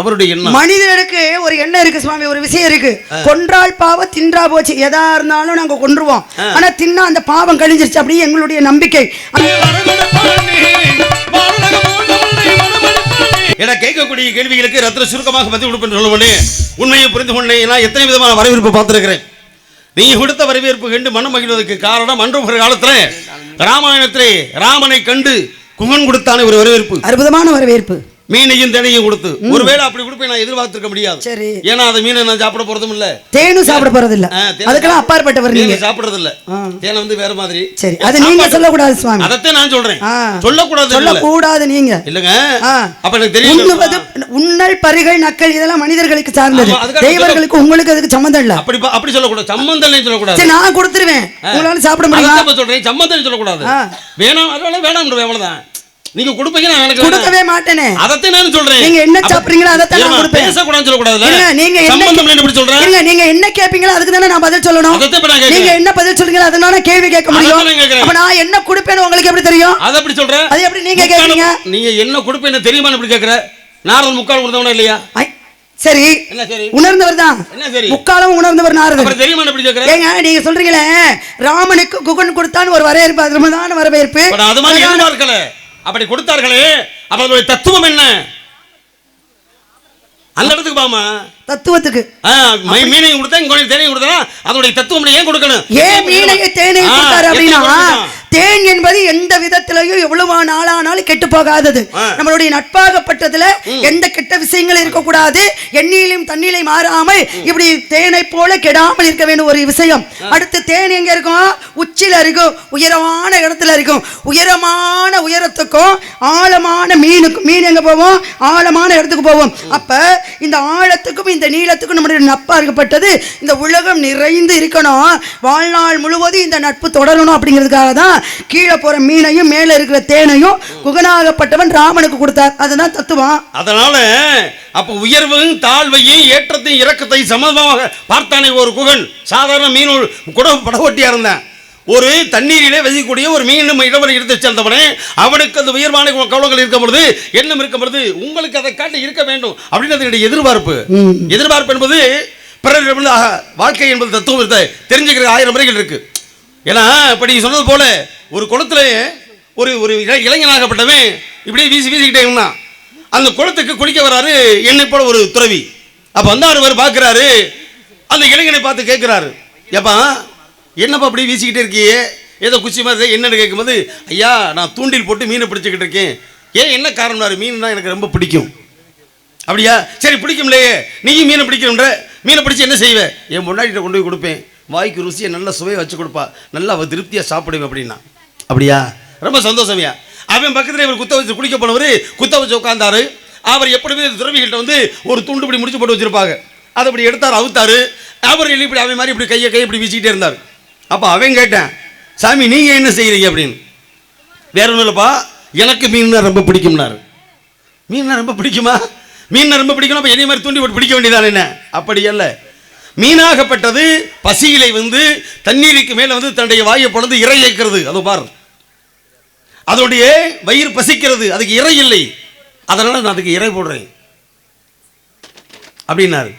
அவருடைய எண்ணம். மனிதனுக்கு ஒரு எண்ணம் இருக்கு சுவாமி ஒரு விஷயம் இருக்கு. கொன்றால் பாவம் தின்றா போச்சு. எதா இருந்தாலும் நாங்க கொன்றுவோம். ஆனா தின்னா அந்த பாவம் கழிஞ்சிருச்சு அப்படி எங்களுடைய நம்பிக்கை. என கேட்கக்கூடிய கேள்விகளுக்கு ரத்ன சுருக்கமாக பதில் கொடுப்பேன் சொல்லுவனே. உண்மையை புரிந்து கொண்டேன் நான் எத்தனை விதமான வரவேற்பு பார்த்திருக்கிறேன். நீ கொடுத்த வரவேற்பு கண்டு மனம் மகிழ்வதற்கு காரணம் அன்று ஒரு காலத்துல ராமாயணத்திலே ராமனை கண்டு குகன் கொடுத்தானே ஒரு வரவேற்பு. அற்புதமான வரவேற்பு. மீனையும் தேனையும் கொடுத்து. ஒருவேளை அப்படி கொடுப்பேன் நான் எதிர்பார்த்திருக்க முடியாது. சரி. ஏன்னா அந்த மீனை நான் சாப்பிட போறதும் இல்ல. தேனும் சாப்பிட போறது இல்ல அதுக்கெல்லாம் அப்பாற்பட்டவர் நீங்க சாப்பிடுறது இல்ல. தேனை வந்து வேற மாதிரி. சரி அது நீங்க சொல்லக்கூடாது சுவாமி. அதத்தான் நான் சொல்றேன். ஆ. சொல்லக்கூடாது இல்ல. சொல்லக்கூடாது நீங்க. இல்லங்க. அப்ப எனக்கு தெரியும் உண்ணல் பருகள் நக்கல் இதெல்லாம் மனிதர்களுக்கு சார்ந்தது. தெய்வர்களுக்கு உங்களுக்கு அதுக்கு சம்மந்தம் இல்ல. அப்படி அப்படி சொல்லக்கூடாது. சம்பந்தம் சொல்லக்கூடாது. சரி நான் கொடுத்துருவேன். உங்களால சாப்பிட இப்ப சொல்றேன். சம்பந்தம் சொல்லக்கூடாது. வேணாம் அதனால வேணாம் அவ்வளவுதான். நீங்க கொடுப்பீங்க நான் எனக்கு கொடுக்கவே மாட்டேனே. அதத்தான் நான் சொல்றேன். நீங்க என்ன சாப்பிடுறீங்களோ அதைத்தான் நான் கொடுப்பேன். பேசக்கூடாதுன்னு சொல்லக்கூடாதுல்ல? இருங்க, நீங்க என்ன சம்பந்தம் இல்லைன்னு எப்படி சொல்றேன் இருங்க நீங்க என்ன கேப்பீங்களோ அதுக்கு தானே நான் பதில் சொல்லணும். நான். நீங்க என்ன பதில் சொல்றீங்களோ அதனால கேள்வி கேட்க முடியும். நான். அப்ப நான் என்ன கொடுப்பேன்னு உங்களுக்கு எப்படி தெரியும்? அதை எப்படி சொல்றேன் அது எப்படி நீங்க கேக்குறீங்க? நீங்க என்ன கொடுப்பேன்னு தெரியுமா எப்படி கேக்குற? நாரதன் முக்கால் கொடுத்தவனா இல்லையா? சரி. என்ன உணர்ந்தவர் தான். என்ன முக்காலம் உணர்ந்தவர் நாரதர் ஏங்க நீங்க சொல்றீங்களே ராமனுக்கு குகன் கொடுத்தான்னு ஒரு வரவேற்பு அற்புதமான வரவேற்பு. அப்படி கொடுத்தார்களே அவர்களுடைய தத்துவம் என்ன? அந்த இடத்துக்கு பாமா? தத்துவத்துக்கு. ஆ, மை- மீனையும் கொடுத்தா இங்க தேனையும் கொடுத்தா அதனுடைய தத்துவம்? ஏன் கொடுக்கணும்? ஏன் மீனையை தேனை ஆ, கொடுத்தாரு அப்படின்னா? தேன் என்பது எந்த விதத்திலையும் எவ்வளவு நாளானாலும் கெட்டு போகாதது. நம்மளுடைய நட்பாகப்பட்டதுல எந்த கெட்ட விஷயங்கள் இருக்கக்கூடாது. எண்ணெயிலும் தண்ணீரையும் மாறாமல் இப்படி தேனை போல கெடாமல் இருக்க வேண்டும் ஒரு விஷயம். அடுத்து தேன் எங்க இருக்கும்? உச்சில இருக்கும். உயரமான இடத்துல இருக்கும். உயரமான உயரத்துக்கும் ஆழமான மீனுக்கும் மீன் எங்க போவோம்? ஆழமான இடத்துக்கு போவோம். அப்ப இந்த ஆழத்துக்கும் இந்த இந்த நீளத்துக்கும் நம்முடைய நட்பா இருக்கப்பட்டது. இந்த உலகம் நிறைந்து இருக்கணும். வாழ்நாள் முழுவதும் இந்த நட்பு தொடரணும் அப்படிங்கிறதுக்காக தான் கீழே போகிற மீனையும் மேலே இருக்கிற தேனையும் குகனாகப்பட்டவன் ராமனுக்கு கொடுத்தார். அதுதான் தத்துவம். அதனால அப்போ உயர்வையும் தாழ்வையும் ஏற்றத்தையும் இறக்கத்தையும் சமமாக பார்த்தானே ஒரு குகன். சாதாரண மீன் கூட படகோட்டியா இருந்தேன். ஒரு தண்ணீரிலே வசிக்கக்கூடிய ஒரு மீன் இடவரை எடுத்து சென்றவனே அவனுக்கு அந்த உயர்வான கவலங்கள் இருக்கும் பொழுது எண்ணம் இருக்கும் பொழுது உங்களுக்கு அதை காட்டி இருக்க வேண்டும். அப்படின்னு அதனுடைய எதிர்பார்ப்பு. எதிர்பார்ப்பு என்பது பிறர் வந்து, வாழ்க்கை என்பது தத்துவம் தெரிஞ்சுக்கிற ஆயிரம் முறைகள் இருக்கு. ஏன்னா இப்ப நீங்க சொன்னது போல ஒரு குளத்துல ஒரு ஒரு இள- இளைஞனாகப்பட்டவன் இப்படியே வீசி வீசிக்கிட்டே இருந்தான். அந்த குளத்துக்கு குளிக்க வராரு என்னை போல ஒரு துறவி. அப்ப வந்தாரு அவர் பார்க்கறாரு அந்த இளைஞனை பார்த்து கேட்கிறாரு ஏப்பா என்னப்பா அப்படி வீசிக்கிட்டே இருக்கியே ஏதோ குச்சி மாதிரி என்னென்னு என்னன்னு கேட்கும்போது ஐயா நான் தூண்டில் போட்டு மீனை பிடிச்சிக்கிட்டு இருக்கேன். ஏன் என்ன காரணம்னாரு மீன்னா எனக்கு ரொம்ப பிடிக்கும். அப்படியா? சரி பிடிக்கும்லையே நீயும் மீனை பிடிக்கணுன்ற மீனை பிடிச்சி என்ன செய்வேன் என் முன்னாடிட்ட கொண்டு போய் கொடுப்பேன். வாய்க்கு ருசியை நல்ல சுவையை வச்சு கொடுப்பா. நல்லா அவள் திருப்தியாக சாப்பிடுவேன் அப்படின்னா. அப்படியா? ரொம்ப சந்தோஷமையா. அவன் பக்கத்தில் இவர் குத்த வச்சு குடிக்க போனவர் குத்த வச்சு உட்காந்தாரு அவர் எப்படியுமே துறவிகள்கிட்ட வந்து ஒரு துண்டு இப்படி முடிச்சு போட்டு வச்சிருப்பாங்க. அதை இப்படி எடுத்தார் அவுத்தார். அவர் இப்படி அவன் மாதிரி இப்படி கையை கை இப்படி வீசிக்கிட்டே இருந்தார். அப்போ அவன் கேட்டேன் சாமி நீங்கள் என்ன செய்கிறீங்க அப்படின்னு. வேற ஒன்றும் இல்லைப்பா எனக்கு மீன்னா ரொம்ப பிடிக்கும்னாரு. மீன்னா ரொம்ப பிடிக்குமா? மீன் ரொம்ப பிடிக்கணும் அப்போ என்னை மாதிரி தூண்டி போட்டு பிடிக்க வேண்டியதானே என்ன? அப்படி அல்ல. மீனாகப்பட்டது பசியிலை வந்து தண்ணீருக்கு மேலே வந்து தன்னுடைய வாயை பொழுது இறை ஏற்கிறது அது பார். அதோடைய வயிறு பசிக்கிறது அதுக்கு இறை இல்லை. அதனால் நான் அதுக்கு இறை போடுறேன். அப்படின்னாரு.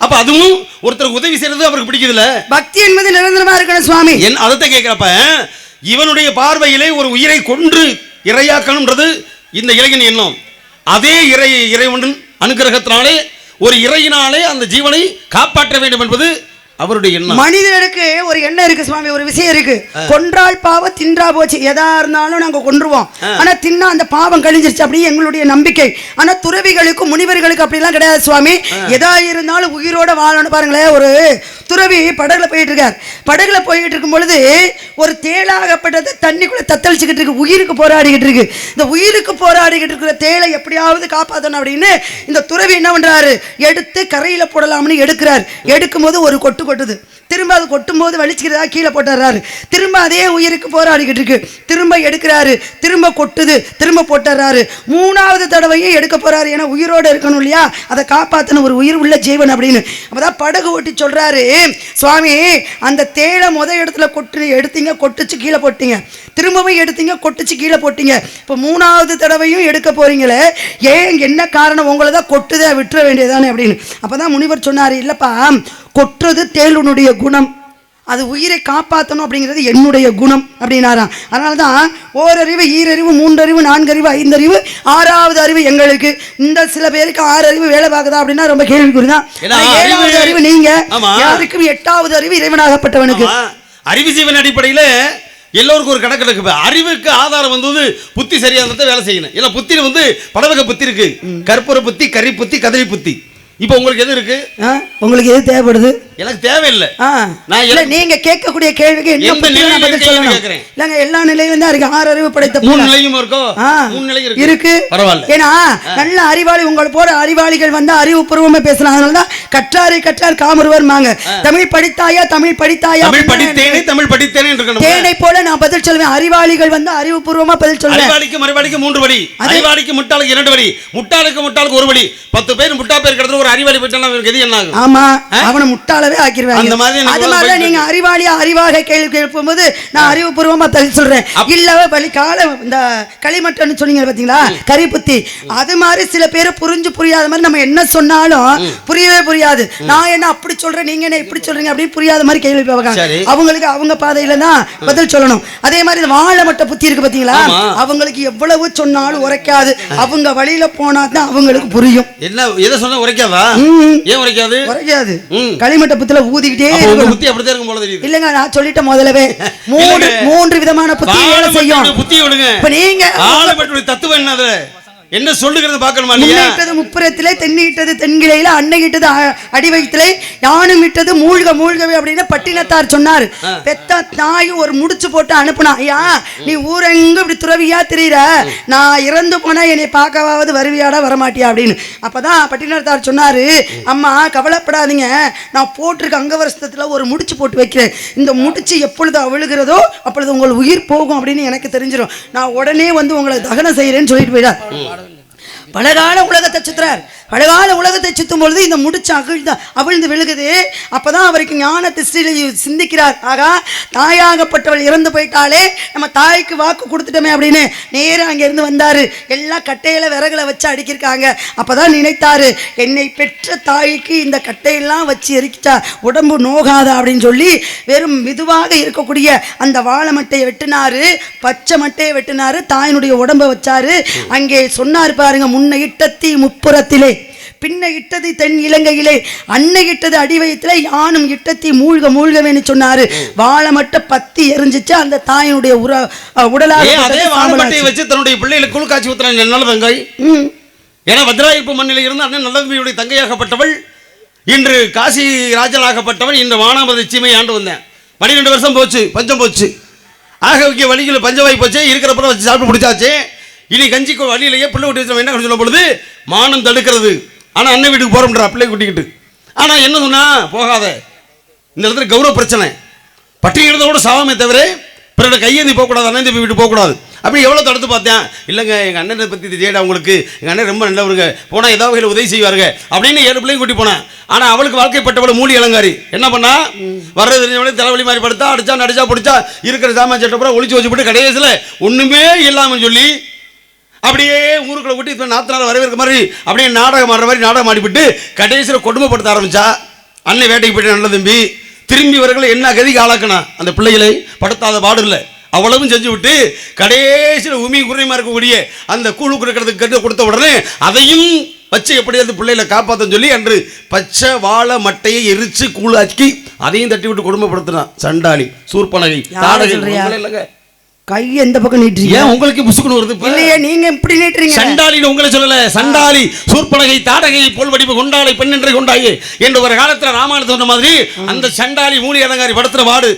அப்ப அதுவும் ஒருத்தருக்கு உதவி செய்யறது அவருக்கு பிடிக்குதுல்ல? பக்தி என்பது நிரந்தரமா இருக்கணும் சுவாமி. என் அதத்தை கேட்கிறப்ப இவனுடைய பார்வையிலே ஒரு உயிரை கொன்று இரையாக்கணும்ன்றது இந்த இறைவன் எண்ணம். அதே இறை இறைவன் அனுகிரகத்தினாலே ஒரு இறையினாலே அந்த ஜீவனை காப்பாற்ற வேண்டும் என்பது அவருடைய எண்ணம். மனிதனுக்கு ஒரு எண்ணம் இருக்கு சுவாமி ஒரு விஷயம் இருக்கு. கொன்றால் பாவம் தின்றா போச்சு. எதா இருந்தாலும் நாங்க கொன்றுவோம். ஆனா தின்னா அந்த பாவம் கழிஞ்சிருச்சு அப்படி எங்களுடைய நம்பிக்கை. ஆனா துறவிகளுக்கு முனிவர்களுக்கு அப்படிலாம் கிடையாது சுவாமி. எதா இருந்தாலும் உயிரோட வாழணும் பாருங்களேன் ஒரு துறவி படகுல போயிட்டு இருக்கார். படகுல போயிட்டு இருக்கும் பொழுது ஒரு தேளாகப்பட்டது தண்ணிக்குள்ள தத்தளிச்சுக்கிட்டு இருக்கு. உயிருக்கு போராடிக்கிட்டு இருக்கு. இந்த உயிருக்கு போராடிக்கிட்டு இருக்கிற தேளை எப்படியாவது காப்பாற்றணும் அப்படின்னு இந்த துறவி என்ன பண்றாரு? எடுத்து கரையில போடலாம்னு எடுக்கிறார். எடுக்கும் போது ஒரு கொட்டு கொட்டுது. திரும்ப அது கொட்டும் போது வலிச்சுக்கிறதா கீழே போட்டுறாரு. திரும்ப அதே உயிருக்கு போராடிக்கிட்டு இருக்கு. திரும்ப எடுக்கிறாரு. திரும்ப கொட்டுது. திரும்ப போட்டுறாரு. மூணாவது தடவையும் எடுக்க போறாரு. ஏன்னா உயிரோட இருக்கணும் இல்லையா? அதை காப்பாற்றின ஒரு உயிர் உள்ள ஜீவன் அப்படின்னு. அப்பதான் படகு ஓட்டி சொல்றாரு சுவாமி அந்த தேளை முத இடத்துல கொட்டு எடுத்தீங்க கொட்டுச்சு கீழே போட்டீங்க. திரும்பவும் எடுத்தீங்க கொட்டுச்சு கீழே போட்டீங்க. இப்போ மூணாவது தடவையும் எடுக்க போறீங்களே. ஏன் என்ன காரணம்? உங்களை தான் கொட்டுதே விட்டுற வேண்டியதானே அப்படின்னு. அப்பதான் முனிவர் சொன்னார் இல்லப்பா கொட்டுறது தேளுனுடைய குணம். அது உயிரை காப்பாற்றணும் அப்படிங்கிறது என்னுடைய குணம் அப்படின்னாராம். அதனால தான் ஓரறிவு ஈரறிவு மூன்றறிவு நான்கறிவு ஐந்தறிவு ஆறாவது அறிவு எங்களுக்கு. இந்த சில பேருக்கு ஆறு அறிவு வேலை பார்க்குதா அப்படின்னா ரொம்ப கேள்விக்குறி தான் ஏழாவது அறிவு- நீங்க. யாருக்கும் எட்டாவது அறிவு இறைவனாகப்பட்டவனுக்கு. அறிவு ஜீவன் அடிப்படையில எல்லோருக்கும் ஒரு கணக்கு இருக்கு. அறிவுக்கு ஆதாரம் வந்து புத்தி சரியா இருந்தா வேலை செய்யணும். இல்ல புத்தியில வந்து பலவகை புத்தி இருக்கு. கற்பூர புத்தி கரி புத்தி கதறி புத்தி. இப்போ உங்களுக்கு எது இருக்கு? ஆ, உங்களுக்கு எது தேவைப்படுது? எனக்கு தேவையில்லை. நான் இல்ல கேட்கக்கூடிய கேள்விக்கு என்ன பதில் சொல்லணும். இல்லங்க எல்லா நிலையிலும் தான் இருக்கு. ஆறு அறிவு படைத்த மூணு. நிலையும் இருக்கோ? மூணு நிலை இருக்கு. பரவாயில்ல. ஏன்னா நல்ல அறிவாளி உங்களை போற அறிவாளிகள் வந்து அறிவுபூர்வமா பேசலாம். அதனாலதான் கற்றாரை கற்றார் காமருவர்மாங்க. தமிழ் படித்தாயா தமிழ் படித்தாயா தமிழ் படித்தேனே தமிழ் படித்தேனே இருக்கணும் தேனை போல நான் பதில் சொல்வேன். அறிவாளிகள் வந்து அறிவுபூர்வமா பதில் சொல்வேன். அறிவாளிக்கு மறுவாளிக்கு மூன்று படி அறிவாளிக்கு முட்டாளுக்கு இரண்டு படி முட்டாளுக்கு முட்டாளுக்கு ஒரு படி பத்து பேர் முட்டா பேர் கிடத்துல ஒரு அறிவாளி போயிட்டா அவருக்கு எது என்ன ஆகும் ஆமா அவனை முட்டாளவே ஆக்கிருவாங்க. அந்த மாதிரி அது மாதிரி நீங்க அறிவாளியா அறிவாக கேள்வி கேட்கும்போது நான் அறிவுபூர்வமா பதில் சொல்றேன். இல்ல வழி கால இந்த களிமட்டன்னு சொன்னீங்க பாத்தீங்களா? கரிபுத்தி. அது மாதிரி சில பேர் புரிஞ்சு புரியாத மாதிரி நம்ம என்ன சொன்னாலும் புரியவே புரியாது. நான் என்ன அப்படி சொல்றேன் நீங்க என்ன இப்படி சொல்றீங்க அப்படின்னு புரியாத மாதிரி கேள்வி சரி. அவங்களுக்கு அவங்க பாதையில தான் பதில் சொல்லணும். அதே மாதிரி இந்த வாழை மட்ட புத்தி இருக்கு பாத்தீங்களா. அவங்களுக்கு எவ்வளவு சொன்னாலும் உரைக்காது. அவங்க வழியில போனா தான் அவங்களுக்கு புரியும். என்ன எதை சொன்னா உரைக்காதா. ஏன் உரைக்காது? உரைக்காது. களிமட்ட புத்துல ஊதிக்கிட்டே புத்தி அப்படிதான் இருக்கும் போல தெரியுது. இல்லங்க நான் சொல்லிட்டேன் மூன்று இல்லைங்க. மூன்று விதமான புத்தி வேலை செய்யும் புத்தியை விடுங்க. இப்ப நீங்க தத்துவம் என்னது என்ன சொல்லுகிறது பார்க்கணுமா இல்லையா? முன்னிட்டது முப்புறத்திலே தென்னிட்டது தென்கிளையில அன்னையிட்டது அடி வயிற்றிலே யானும் இட்டது மூழ்க மூழ்கவே அப்படின்னு பட்டினத்தார் சொன்னார். பெத்த தாயும் ஒரு முடிச்சு போட்டு அனுப்புனா ஐயா நீ ஊரெங்கு இப்படி துறவியா திரியிற? நான் இறந்து போனா என்னை பார்க்கவாவது வருவியாடா வரமாட்டியா அப்படின்னு. அப்பதான் பட்டினத்தார் சொன்னாரு அம்மா கவலைப்படாதீங்க. நான் போட்டிருக்க அங்கவரஸ்தத்துல ஒரு முடிச்சு போட்டு வைக்கிறேன். இந்த முடிச்சு எப்பொழுது அவிழுகிறதோ அப்பொழுது உங்கள் உயிர் போகும் அப்படின்னு எனக்கு தெரிஞ்சிடும் நான் உடனே வந்து உங்களை தகனம் செய்யறேன்னு சொல்லிட்டு போயிடார் பலகால உலகத்தை சுத்துறார் பலகால உலகத்தை சுத்தும் பொழுது இந்த முடிச்சு அகிழ்ந்த அவிழ்ந்து விழுகுது. அப்பதான் அவருக்கு ஞான திருஷ்டியில் சிந்திக்கிறார். ஆகா தாயாகப்பட்டவள் இறந்து போயிட்டாலே நம்ம தாய்க்கு வாக்கு கொடுத்துட்டோமே அப்படின்னு நேராக அங்க இருந்து வந்தாரு. எல்லாம் கட்டையில விறகுல வச்சு அடிக்கிருக்காங்க அப்பதான் நினைத்தாரு என்னை பெற்ற தாய்க்கு இந்த கட்டையெல்லாம் வச்சு எரிக்கிச்சா உடம்பு நோகாதா? அப்படின்னு சொல்லி வெறும் மெதுவாக இருக்கக்கூடிய அந்த வாழை மட்டையை வெட்டினாரு. பச்சை மட்டையை வெட்டினாரு. தாயினுடைய உடம்பை வச்சாரு. அங்கே சொன்னார் பாருங்க முன்ன இட்டத்தி முப்புறத்திலே பின்ன இட்டது தென் இலங்கையிலே அன்னை இட்டது அடிவயத்திலே யானும் இட்டத்தி மூழ்க மூழ்கவேன்னு சொன்னாரு. வாழை மட்டை பத்தி எரிஞ்சிச்சு அந்த தாயினுடைய உர உடலாக அதே சாம்பலாச்சு. வச்சு தன்னுடைய பிள்ளைகளுக்கு குழு காட்சி ஊத்துறாங்க? தங்காய் ம். ஏன்னா பத்ராயிப்பு மண்ணில் இருந்து அண்ணன் நல்லதம்பியுடைய தங்கையாகப்பட்டவள். இன்று காசி ராஜனாகப்பட்டவன் இன்று வானாமதி சீமை ஆண்டு வந்தேன். பன்னிரெண்டு வருஷம் போச்சு பஞ்சம் போச்சு. ஆக வைக்க வழியில் பஞ்சமாய் போச்சு இருக்கிறப்ப வச்சு சாப்பிட்டு பிடிச்சாச்சு இனி கஞ்சிக்கு வழியிலேயே பிள்ளை விட்டு என்ன சொல்லும் பொழுது? மானம் தடுக்கிறது. ஆனால் அண்ணன் வீட்டுக்கு போகிறோம்ன்றா பிள்ளை கூட்டிக்கிட்டு. ஆனால் என்ன சொன்னா போகாத. இந்த இடத்துல கௌரவ பிரச்சனை. பட்டியலிருந்த சாவாமே தவிர பிறகு கையேந்தி போகக்கூடாது அண்ணன் தம்பி வீட்டு போகக்கூடாது. அப்படி எவ்வளோ தடுத்து பார்த்தேன். இல்லைங்க எங்கள் அண்ணனை பற்றி தெரியாடா உங்களுக்கு. எங்கள் அண்ணன் ரொம்ப நல்லவருங்க. போனால் ஏதாவது வகையில் உதவி செய்வாருங்க. அப்படின்னு ஏழு பிள்ளையும் கூட்டி போனேன். ஆனால் அவளுக்கு வாழ்க்கைப்பட்டவள் மூலி இளங்காரி என்ன பண்ணா? வர்றது தெரிஞ்சவளே தலைவலி மாதிரி படுத்தா அடிச்சா நடிச்சா பிடிச்சா இருக்கிற சாமான் சட்டப்புறம் ஒழிச்சு வச்சு போட்டு கடைசியில் ஒன்றுமே இல்லாமல் சொல்லி அப்படியே ஊருக்குள்ள விட்டு இப்போ நாத்தனார் வரவேற்க மாதிரி அப்படியே நாடகம் ஆடுற மாதிரி நாடகம் ஆடிவிட்டு கடைசியில் கொடுமைப்படுத்த ஆரம்பிச்சா அண்ணன் வேட்டைக்கு போயிட்டு நல்ல தம்பி திரும்பி வரங்களை என்ன கதிக்கு ஆளாக்கணும் அந்த பிள்ளைகளை படுத்தாத பாடு இல்லை. அவ்வளவும் செஞ்சு விட்டு கடைசியில் உமி குறைமா இருக்கக்கூடிய அந்த கூழு கொடுக்கறதுக்கு கட்டு கொடுத்த உடனே அதையும் வச்சு எப்படியாவது பிள்ளைகளை காப்பாற்ற சொல்லி அன்று பச்சை வாழை மட்டையை எரிச்சு கூழாக்கி அதையும் தட்டி விட்டு குடும்பப்படுத்தினான் சண்டாளி சூர்பனகை தாடகை இல்லைங்க. கை எந்த பக்கம் நீட்டுறீங்க? ஏன் உங்களுக்கு முசுக்குன்னு வருது? இல்லையே நீங்க இப்படி நீட்டுறீங்க சண்டாளின்னு உங்களை சொல்லல. சண்டாளி சூர்பனகை தாடகை போல் வடிவு கொண்டாளை பெண்ணென்றை கொண்டாயே என்று ஒரு காலத்துல ராமாயணம் சொன்ன மாதிரி அந்த சண்டாளி மூலி அலங்காரி படுத்துற வாடு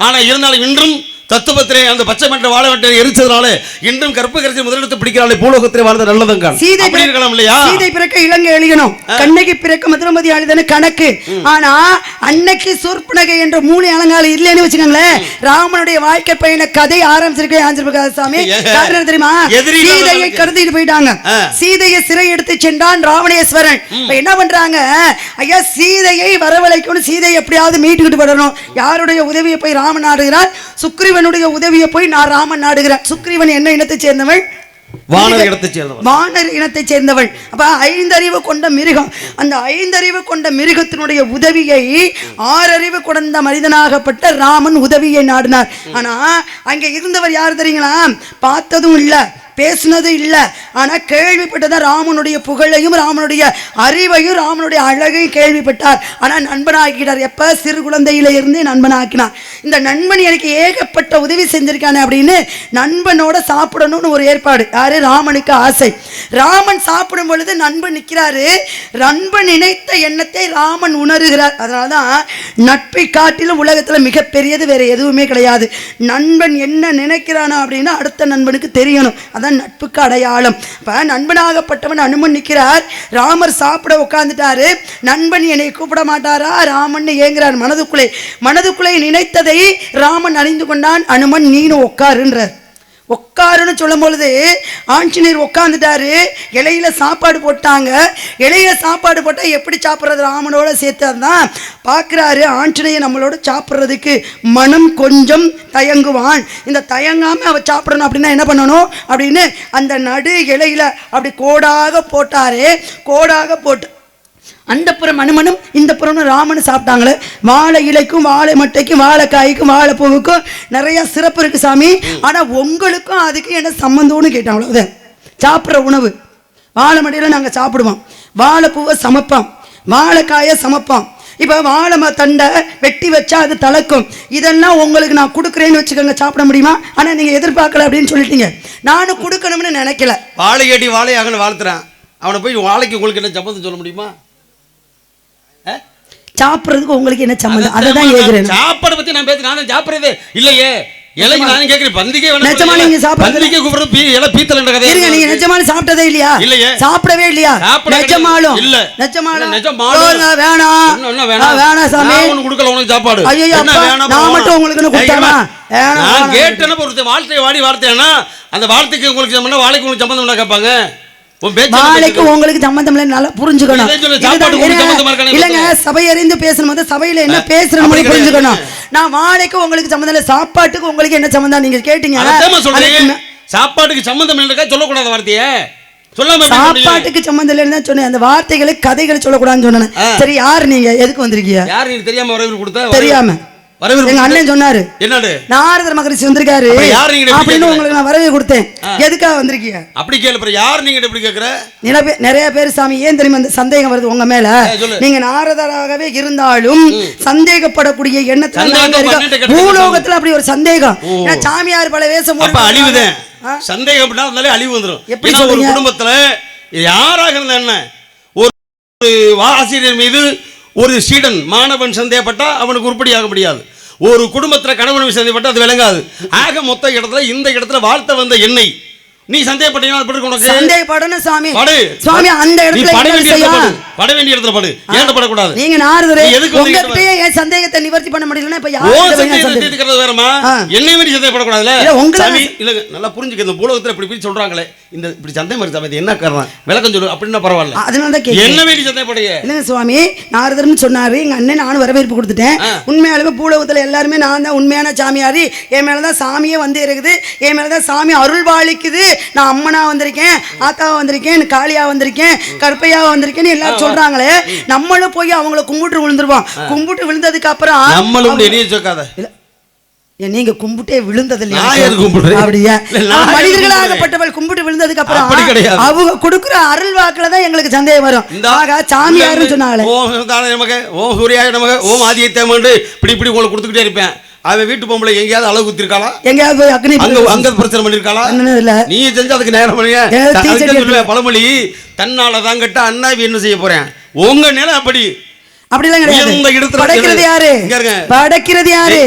ஆனா இருந்தாலும் இன்றும் தத்துவத்திலே அந்த பச்சை மன்ற வாழ வேண்டிய எரிச்சதுனால இன்றும் கற்பு கரைச்சி முதலிடத்தை பிடிக்கிறாளே பூலோகத்திலே வாழ்ந்த நல்லதுங்க சீதை இருக்கலாம் இல்லையா? சீதை பிறக்க இலங்கை எழுகணும் கண்ணகி பிறக்க மதுரமதி அழுதனு கணக்கு. ஆனா அன்னைக்கு சூர்பனகை என்ற மூணு அலங்காலம் இல்லைன்னு வச்சுக்கோங்களேன். ராமனுடைய வாழ்க்கை பயண கதை ஆரம்பிச்சிருக்கே ஆஞ்சிருக்காது சாமி? காரணம் தெரியுமா? சீதையை. கடத்திட்டு போயிட்டாங்க. சீதையை சிறை எடுத்து சென்றான் ராவணேஸ்வரன். இப்ப என்ன பண்றாங்க? ஐயா சீதையை வரவழைக்கணும். சீதையை எப்படியாவது மீட்டுக்கிட்டு வரணும் யாருடைய உதவியை போய் ராமன் நாடுகிறார் சுக்ரீவனுடைய உதவியை போய் நான் ராமன் நாடுகிறேன். சுக்ரீவன் என்ன இனத்தை சேர்ந்தவள்? வானர இடத்தைச் சேர்ந்தவன் வானர் இனத்தைச் சேர்ந்தவள். அப்ப ஐந்தறிவு கொண்ட மிருகம் அந்த ஐந்தறிவு கொண்ட மிருகத்தினுடைய உதவியை ஆறறிவு கொண்ட மனிதனாகப்பட்ட ராமன் உதவியை நாடினார். ஆனா அங்க இருந்தவர் யார் தெரியுங்களா? பார்த்ததும் இல்ல. பேசுனதும் இல்லை. ஆனால் கேள்விப்பட்டதான் ராமனுடைய புகழையும் ராமனுடைய அறிவையும் ராமனுடைய அழகையும் கேள்விப்பட்டார். ஆனால் நண்பனாக்கிட்டார் எப்போ? சிறு குழந்தையில இருந்தே நண்பனாக்கினார். இந்த நண்பன் எனக்கு ஏகப்பட்ட உதவி செஞ்சிருக்கானே அப்படின்னு நண்பனோட சாப்பிடணும்னு ஒரு ஏற்பாடு. யாரு? ராமனுக்கு ஆசை. ராமன் சாப்பிடும் பொழுது நண்பன் நிற்கிறாரு நண்பன் நினைத்த எண்ணத்தை ராமன் உணர்கிறார். அதனாலதான் நட்பை காட்டிலும் உலகத்துல மிகப்பெரியது வேற எதுவுமே கிடையாது. நண்பன் என்ன நினைக்கிறானோ அப்படின்னா அடுத்த நண்பனுக்கு தெரியணும். அதான் நட்புக்கு அடையாளம். இப்போ நண்பனாகப்பட்டவன் அனுமன் நிற்கிறார். ராமர் சாப்பிட உட்காந்துட்டாரு நண்பன் என்னை கூப்பிட மாட்டாரா? ராமன் ஏங்குறார் மனதுக்குள்ளே. மனதுக்குள்ளே நினைத்ததை ராமன் அறிந்து கொண்டான். அனுமன் நீனும் உட்காருன்றார் உட்காருன்னு சொல்லும் பொழுது ஆஞ்சநேயர் உட்காந்துட்டாரு இலையில சாப்பாடு போட்டாங்க. இலையில சாப்பாடு போட்டால் எப்படி சாப்பிட்றது? ராமனோட சேர்த்து தான் பார்க்குறாரு ஆஞ்சநேயர் நம்மளோட சாப்பிட்றதுக்கு மனம் கொஞ்சம் தயங்குவான். இந்த தயங்காமல் அவ சாப்பிடணும் அப்படின்னா என்ன பண்ணணும்? அப்படின்னு அந்த நடு இலையில அப்படி கோடாக போட்டாரு. கோடாக போட்டு அந்த புறம் அனுமனும் இந்த புறமும் ராமனு சாப்பிட்டாங்களே. வாழை இலைக்கும் வாழை மட்டைக்கும் வாழைக்காய்க்கும் வாழைப்பூவுக்கும் நிறைய சிறப்பு இருக்கு சாமி. ஆனா உங்களுக்கும் அதுக்கு என்ன சம்மந்தம்னு கேட்டாங்களோ அதை. சாப்பிட்ற உணவு. வாழை மட்டையில நாங்க சாப்பிடுவோம். வாழைப்பூவை சமைப்போம். வாழைக்காயை சமைப்போம். இப்போ வாழை ம- தண்டை வெட்டி வச்சா அது தளக்கும் இதெல்லாம் உங்களுக்கு நான் கொடுக்குறேன்னு வச்சுக்கோங்க. சாப்பிட முடியுமா? ஆனால் நீங்கள் எதிர்பார்க்கல அப்படின்னு சொல்லிட்டீங்க. நானும் கொடுக்கணும்னு நினைக்கல. வாழை அடி வாழ்த்துறேன் வாழ்த்துறான். அவனை போய் வாழைக்கு உங்களுக்கு என்ன சம்பந்தம் சொல்ல முடியுமா? சாப்பிட்றதுக்கு உங்களுக்கு என்ன சம்மந்தம்? அதை தான் கேட்குறேன் சாப்பாடு பத்தி நான் பேசி நானும் சாப்பிடுறதே இல்லையே. இலைக்கு நானும் கேட்கிறேன் பந்திக்கே நிஜமா. நீங்க பந்திக்கே கூப்பிடுறது இலை பீத்தலன்ற கதை இருங்க நீங்க நிஜமான சாப்பிட்டதே இல்லையா? இல்லையே. சாப்பிடவே இல்லையா? நிஜமாலும். இல்ல. நிஜமாலும். நிஜமாலும். வேணாம். வேணாம்? வேணாம் சாமி. நான் உனக்கு கொடுக்கல உனக்கு சாப்பாடு. ஐயோ, நான். மட்டும் உங்களுக்குன்னு கொடுத்தேனா? நான். கேட்டேன்னா வாழ்த்தை வாடி வார்த்தையானா அந்த வார்த்தைக்கு உங்களுக்கு சம்பந்தம் வாழைக்கு உங்களுக்கு சம்பந்தம் கேட்பாங்க? வாழைக்கு உங்களுக்கு சம்மந்தம் இல்லை நல்லா புரிஞ்சுக்கணும். இல்லைங்க சபை அறிந்து பேசணும் போது சபையில என்ன பேசுறோம் புரிஞ்சுக்கணும். நான் வாழைக்கு உங்களுக்கு சம்மந்தம் இல்லை சாப்பாட்டுக்கு உங்களுக்கு என்ன சம்மந்தம் நீங்க கேட்டீங்க. சாப்பாட்டுக்கு சம்பந்தம் இல்லைக்கா சொல்லக்கூடாத வார்த்தையே? சாப்பாட்டுக்கு சம்மந்தம் இல்லைன்னு சொன்னேன். அந்த வார்த்தைகளை கதைகளை சொல்லக்கூடாதுன்னு சொன்னேன். சரி யார் நீங்க? எதுக்கு வந்திருக்கீங்க? யார் தெரியாம வரவேற்பு கொடுத்த? தெரியாம. எங்க? அண்ணன் சொன்னாரு. நாரதர் மகரிஷி வந்திருக்காரு. அப்ப யார் நீங்க இப்படி அப்படின்னு? உங்களுக்கு நான் வரவே கொடுத்தேன். எதுக்காக வந்திருக்கீங்க? அப்படி கேளு யார் நீங்க எப்படி கேக்குற? நிறைய பேர் சாமி ஏன் தெரியுமா இந்த சந்தேகம் வருது உங்க மேல. நீங்க நாரதராகவே இருந்தாலும் சந்தேகப்படக்கூடிய எண்ணத்துல பூலோகத்துல அப்படி ஒரு சந்தேகம். சாமியார் பல வேஷம் அழிவுதான்? சந்தேகம் அப்படின்னா அழிவு வந்துடும் எப்படி ஒரு? குடும்பத்துல யாராக இருந்தா என்ன? ஒரு ஒரு ஆசிரியர் மீது ஒரு சீடன் மாணவன் சந்தேகப்பட்டா அவனுக்கு உருப்படியாக முடியாது. ஒரு குடும்பத்தில் கணவன் சந்தேகப்பட்டா அது விளங்காது. ஆக மொத்த இடத்துல இந்த இடத்துல வாழ்த்த வந்த எண்ணெய் நீ சந்தேகப்பட்டீங்கன்னா அது உனக்கு சந்தேகப்படணும் சாமி. படு. சுவாமி அந்த இடத்துல பட வேண்டிய இடத்துல? படு. வேண்டிய இடத்துல படு. ஏன்ட படக்கூடாது நீங்க நாரதரே எதுக்கு உங்ககிட்டயே என் சந்தேகத்தை நிவர்த்தி பண்ண முடியலன்னா இப்ப ஓ யார் சந்தேகத்தை சந்தேகம்? தீர்த்துக்கிறது வேறமா. என்னை சந்தேகப்படக்கூடாதுல இல்ல, உங்களை சாமி இல்ல நல்லா புரிஞ்சுக்க இந்த பூலகத்துல இப்படி இப்படி சொல்றாங்களே. இந்த இப்படி சந்தேகம் இருக்கு சாமி என்ன காரணம்? விளக்கம் சொல்லு அப்படின்னா பரவாயில்ல. அதனால தான் என்ன வேண்டி சந்தேகப்படுங்க இல்லைங்க சுவாமி நாரதர்னு சொன்னாரு எங்க அண்ணன் நானும் வரவேற்பு கொடுத்துட்டேன். உண்மையாலுமே பூலோகத்துல எல்லாருமே நான் தான் உண்மையான சாமியாரி. என் மேலதான் சாமியே வந்து இருக்குது என் மேலதான் சாமி அருள் பாலிக்குது நான் அம்மனா வந்திருக்கேன் ஆத்தாவா வந்திருக்கேன் காளியா வந்திருக்கேன் கருப்பையா வந்திருக்கேன்னு எல்லாரும் சொல்றாங்களே நம்மளும் போய் அவங்கள கும்பிட்டு விழுந்துருவோம். கும்பிட்டு விழுந்ததுக்கு அப்புறம் நம்மளும் எரிய சொக்காத. நீங்க கும்பிட்டே விழுந்தது? அப்படியா? மனிதர்களாகப்பட்டவள் கும்பிட்டு விழுந்ததுக்கு அப்படி அப்புறம் கிடையாது. அவங்க கொடுக்குற அருள் வாக்குல தான் எங்களுக்கு சந்தேகம் வரும். ஆகா சாமியாருன்னு சொன்னாங்களே. ஓம் தான நமக ஓம் சூர்யாய நமக ஓம் ஆதித்யமண்டு இப்படி இப்படி உங்களுக்கு கொடுத்துக்கிட்டே இருப்பேன். அவன் வீட்டு பொம்பளை எங்கேயாவது அளவு குத்திருக்காளா? எங்கேயாவது போய் அக்னி அங்க அங்க பிரச்சனை பண்ணிருக்காளா? இல்ல. நீ செஞ்சு அதுக்கு நேரம் சொல்லுவேன் பழமொழி தன்னால தான் கட்ட அண்ணாவி என்ன செய்ய போறேன்? உங்க நிலை அப்படி. அப்படிலாம் கிடையாது. இடத்துல படைக்கிறது யாரு. படைக்கிறது யாரு?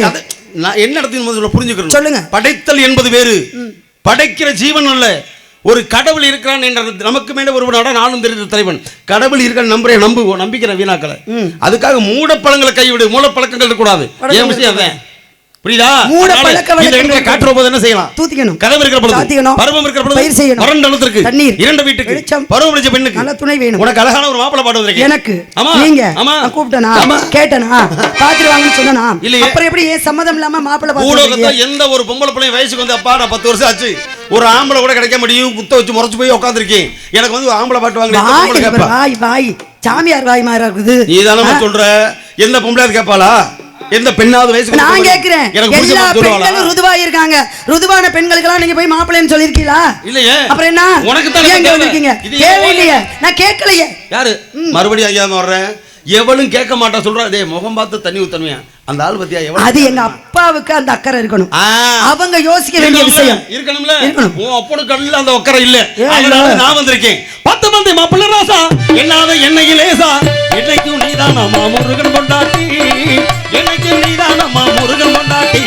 நான் என்ன இடத்துல முதல்ல புரிஞ்சுக்கணும். சொல்லுங்க. படைத்தல் என்பது வேறு. படைக்கிற ஜீவன் அல்ல. ஒரு கடவுள் இருக்கிறான் என்ற நமக்கு மேல ஒருவனோட நானும் தெரிந்த தலைவன். கடவுள் இருக்கிற நம்புறேன் நம்புவோம். நம்பிக்கிற வீணாக்கல. அதுக்காக மூடப்பழங்களை கைவிடு மூடப்பழக்கங்கள் இருக்கக்கூடாது. ஏன் விஷயம் அதான். புரியுதா? மூட பழக்க காற்றுற போது என்ன செய்யலாம்? தூத்திக்கணும். கதவு இருக்கிற பொழுது. பருவம் இருக்கிற பொழுது பயிர் செய்யணும். வறண்ட நிலத்திற்கு தண்ணீர். இரண்டு வீட்டுக்கு வெளிச்சம். பருவம் முடிச்ச பெண்ணுக்கு நல்ல துணை வேணும். உனக்கு அழகான ஒரு மாப்பிளை பாட்டு வந்திருக்கேன் எனக்கு ஆமா நீங்க ஆமா. நான் கூப்பிட்டனா? ஆமா. கேட்டனா? பாத்துட்டு வாங்கன்னு சொன்னா இல்லையே. அப்புறம் எப்படி ஏன் சம்மதம் இல்லாம பூலோகத்துல பாத்து எந்த ஒரு பொம்பளை பிள்ளை வயசுக்கு வந்து அப்பா நான் பத்து வருஷம் ஆச்சு. ஒரு ஆம்பளை கூட கிடைக்க முடியும். குத்த வச்சு முறைச்சு போய் உட்காந்துருக்கேன் எனக்கு வந்து ஆம்பளை பாட்டு வாங்க வாய் வாய் சாமியார் வாய் மாறா இருக்குது. நீ தானே சொல்ற? எந்த பொம்பளையாவது கேட்பாளா? எந்த பெண்ணாவது வயசுக்கு நான் கேக்குறேன். எல்லா பெண்களும் ருதுவா இருக்காங்க ருதுவான பெண்களுக்கெல்லாம் நீங்க போய் மாப்பிள்ளைன்னு சொல்லிருக்கீங்களா இல்லையே. அப்புறம் என்ன? உனக்கு தானே தேவை. வந்திருக்கீங்க? தேவையில்லையே. நான் கேட்கலையே. யாரு? மறுபடியும் ஐயா வர்றேன். எவளும் கேட்க மாட்டா சொல்றா. டேய் முகம் பார்த்து தண்ணி ஊத்தணுமையா அந்த ஆள் பத்தியா? எவளும் அது எங்க அப்பாவுக்கு அந்த அக்கறை இருக்கணும். அவங்க யோசிக்க வேண்டிய? விஷயம். இருக்கணும்ல. இருக்கணும். உன் அப்பனு கண்ணுல அந்த அதனால இல்ல? நான் வந்திருக்கேன். பத்து மந்தி மாப்பிள்ள ராசா என்னாத என்னைக்கு லேசா? என்னைக்கும் நீதான் அம்மா முருகன் கொண்டாட்டி என்னைக்கும் நீதான் அம்மா முருகன் கொண்டாட்டி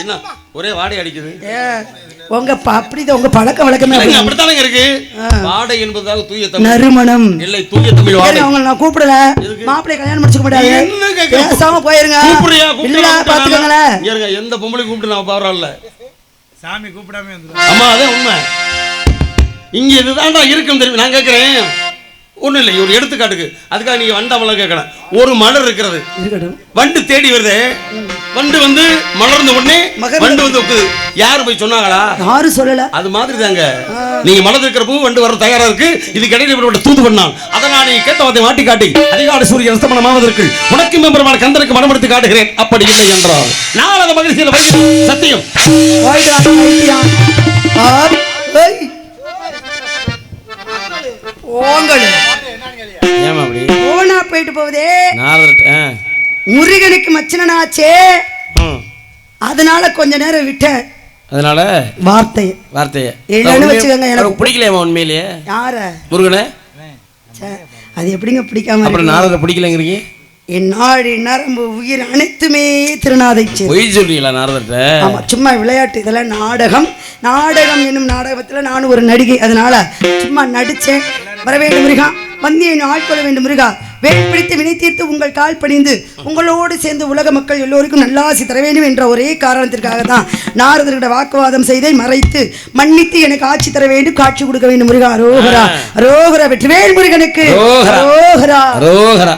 என்ன? ஒரே வாடை அடிக்குது. உங்க அப்படிதான் உங்க பழக்க வழக்கமே இல்லைங்க, அப்படி. அப்படித்தானங்க இருக்கு. வாடை என்பதாக தூய தமிழ். நறுமணம். இல்லை தூய தமிழ் வாடை. சரி, அவங்கள நான் கூப்பிடல. மாப்பிள்ளை கல்யாணம் முடிச்சுக்க முடியாது? பேசாம போயிருங்க. கூப்பிடுறியா? இல்ல பாத்துக்கோங்களேன். இங்க இருங்க, எந்த பொம்பளை கூப்பிட்டு நான் பரவாயில்ல சாமி கூப்பிடாம ஆமா அதான் உண்மை. இங்க இதுதான்டா இருக்கும் தெரியும்? நான் கேட்கிறேன் ஒண்ணும் இல்லை ஒரு எடுத்துக்காட்டுக்கு. அதுக்காக நீங்க வண்டாமலாம் கேட்கலாம். ஒரு மலர் இருக்கிறது. வண்டு தேடி வருது. வண்டு வந்து மலர்ந்த உடனே வண்டு வந்து உட்குது யாரு போய் சொன்னாங்களா? யாரும் சொல்லல. அது மாதிரி தாங்க. நீங்க மலர் இருக்கிற பூ வண்டு வர தயாரா இருக்கு. இதுக்கு இடையில இப்படி தூது பண்ணான். அதை நான் நீ கேட்ட வார்த்தை மாட்டி காட்டி அதிகால சூரிய அஸ்தமனமாவதற்கு உனக்கு மெம்பரமான கந்தனுக்கு மனமெடுத்து காட்டுகிறேன். அப்படி இல்லை என்றால் நான் அந்த மகிழ்ச்சியில் வருகிறேன் சத்தியம். ஏமா அப்படி போனா போயிட்டு போகுதே. முருகனுக்கு மச்சனாச்சே அதனால கொஞ்ச நேரம் விட்டேன். அதனால? வார்த்தை வார்த்தையை. இல்லைன்னு வச்சுக்கோங்க எனக்கு. பிடிக்கலையாமா உண்மையிலேயே? யார? முருகனை? அது எப்படிங்க பிடிக்காம அப்புறம்? நாரதை பிடிக்கலைங்கிறீங்க? என் நாடு நரம்பு உயிர் அனைத்துமே திருநாதை பொய் சொல்றீங்களா நாரதர்கிட்ட? ஆமா சும்மா விளையாட்டு இதெல்லாம் நாடகம். நாடகம் என்னும் நாடகத்துல நானும் ஒரு நடிகை அதனால சும்மா நடிச்சேன். வர வேண்டும் முருகா ஆட்கொள்ள வேண்டும் முருகா. வேல் பிடித்து வினை தீர்த்து உங்கள் கால் பணிந்து உங்களோடு சேர்ந்து உலக மக்கள் எல்லோருக்கும் நல்லாசி தர வேண்டும் என்ற ஒரே காரணத்திற்காக தான் நாரதர்கிட்ட வாக்குவாதம் செய்தை மறைத்து மன்னித்து எனக்கு ஆட்சி தர வேண்டும் காட்சி கொடுக்க வேண்டும் முருகா. அரோகரா. அரோகரா வெற்றிவேல் முருகனுக்கு. அரோகரா. அரோகரா. அரோகரா.